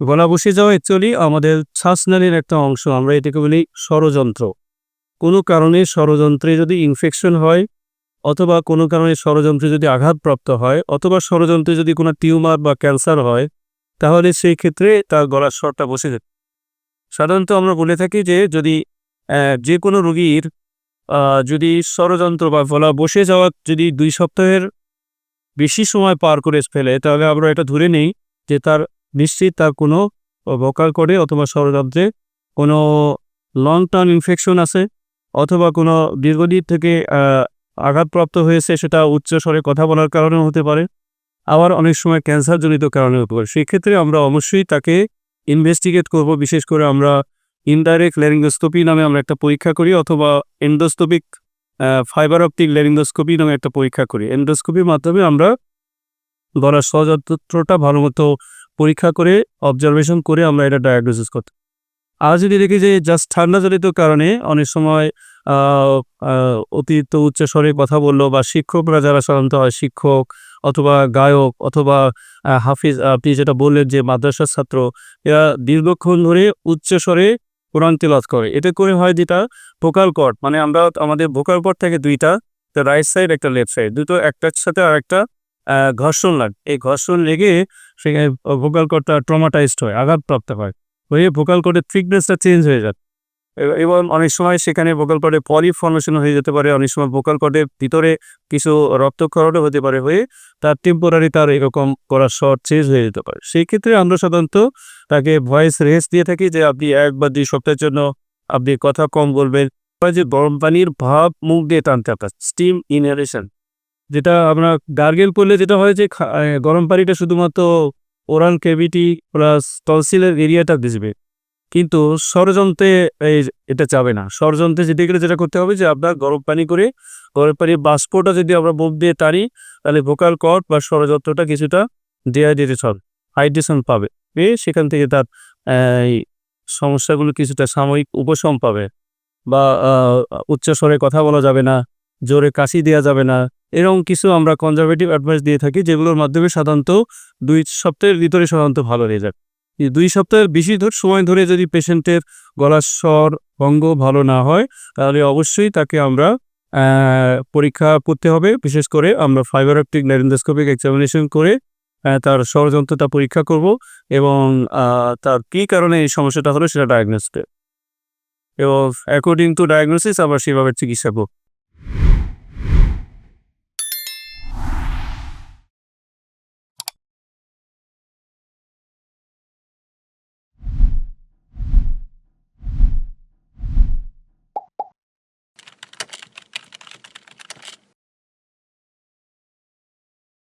গলা বসে যাওয়া অ্যাকচুয়ালি আমাদের শ্বাসনালীর একটা অংশ। আমরা এটাকে বলি ষড়যন্ত্র। কোনো কারণে ষড়যন্ত্রে যদি ইনফেকশন হয়, অথবা কোনো কারণে ষড়যন্ত্রে যদি আঘাতপ্রাপ্ত হয়, অথবা ষড়যন্ত্রে যদি কোনো টিউমার বা ক্যান্সার হয়, তাহলে সেই ক্ষেত্রে তার গলার স্বরটা বসে যেত সাধারণত আমরা বলে থাকি যে যদি যে কোনো রোগীর যদি ষড়যন্ত্র বা গলা বসে যাওয়া যদি দুই সপ্তাহের বেশি সময় পার করে ফেলে, তাহলে আমরা এটা ধরে নেই যে তার নিশ্চিত তার কোনো ভোকাল করে অথবা ষড়যন্ত্রে কোনো লং টার্ম ইনফেকশন আছে অথবা কোনো দীর্ঘদিন থেকে আঘাতপ্রাপ্ত হয়েছে সেটা উচ্চ স্বরে কথা বলার কারণেও হতে পারে, আবার অনেক সময় ক্যান্সারজনিত কারণে হতে পারে। সেক্ষেত্রে আমরা অবশ্যই তাকে ইনভেস্টিগেট করব, বিশেষ করে আমরা ইনডাইরেক্ট ল্যারিঙ্গোস্কোপি নামে আমরা একটা পরীক্ষা করি অথবা এন্ডোস্কোপিক ফাইবার অপটিক ল্যারিঙ্গোস্কোপি নামে একটা পরীক্ষা করি। এন্ডোস্কোপির মাধ্যমে আমরা গলার সযন্ত্রটা ভালো মতো পরীক্ষা করে অবজারভেশন করে আমরা এটা ডায়াগনোসিস করতে আর যদি দেখি যে জাস্ট ঠান্ডা ঠান্ডাজনিত কারণে অনেক সময় অতিরিক্ত উচ্চ স্বরে কথা বলল বা শিক্ষকরা যারা সাধারণত হয় শিক্ষক অথবা গায়ক অথবা হাফিজ, আপনি যেটা বললেন যে মাদ্রাসার ছাত্র, এরা দীর্ঘক্ষণ ধরে উচ্চ স্বরে কোরআন তেলাত করে। এটা করে হয় যেটা ভোকাল কর্ড মানে আমরা আমাদের ভোকাল কর্ড থাকে দুইটা রাইট সাইড একটা লেফট সাইড দুটো একটার সাথে আর একটা ঘর্ষণ লাগ, এই ঘর্ষণ লেগে সেখানে ভোকাল কর্ডটা ট্রমাটাইজড হয়, আঘাতপ্রাপ্ত হয়। হয়ে ভোকাল কর্ডের থিকনেসটা চেঞ্জ হয়ে যায়। এবং অনেক সময় সেখানে ভোকাল কর্ডে পলি ফর্মেশন হয়ে যেতে পারে, অনেক সময় ভোকাল কর্ডের ভিতরে কিছু রক্তক্ষরণও হতে পারে হয়ে তার টেম্পোরারি তার এরকম করার শর্ট চেঞ্জ হয়ে যেতে পারে। সেই ক্ষেত্রে আমরা সাধারণত তাকে ভয়েস রেস্ট দিয়ে থাকি যে আপনি এক বা দুই সপ্তাহের জন্য আপনি কথা কম বলবেন যে গরম পানির ভাব মুখ দিয়ে টানতে আপনার স্টিম ইনহেলেশন যেটা আমরা গার্গেল করলে যেটা হয় যে গরম পানিটা শুধুমাত্র ওরাল ক্যাভিটি প্লাস টনসিলের এরিয়াটা ভিজবে কিন্তু ষড়যন্ত্রে এই এটা যাবে না। ষড়যন্ত্রে যেতে গেলে যেটা করতে হবে যে আপনার গরম পানি করে, গরম পানির বাষ্পটা যদি আমরা মুখ দিয়ে টানি, তাহলে ভোকাল কর্ড বা ষড়যন্ত্রটা কিছুটা ডিহাইড্রেটেড হবে হাইড্রেশন পাবে। পেয়ে সেখান থেকে তার এই সমস্যাগুলো কিছুটা সাময়িক উপশম পাবে। বা উচ্চস্বরে কথা বলা যাবে না। জোরে কাশি দেওয়া যাবে না। এরকম কিছু আমরা কনজারভেটিভ অ্যাডভাইস দিয়ে থাকি, যেগুলোর মাধ্যমে সাধারণত দুই সপ্তাহের ভিতরে সাধারণত ভালো হয়ে এই দুই সপ্তাহের বেশি সময় ধরে যদি পেশেন্টের গলার স্বর ভঙ্গ ভালো না হয়, তাহলে অবশ্যই তাকে আমরা পরীক্ষা করতে হবে। বিশেষ করে আমরা ফাইবার অপটিক ল্যারিন্ডোস্কোপিক এক্সামিনেশন করে তার ষড়যন্ত্রটা পরীক্ষা করব এবং তার কী কারণে এই সমস্যাটা হলো সেটা ডায়াগনোস এবং অ্যাকর্ডিং টু ডায়াগনোসিস আমরা সেভাবে চিকিৎসা করব।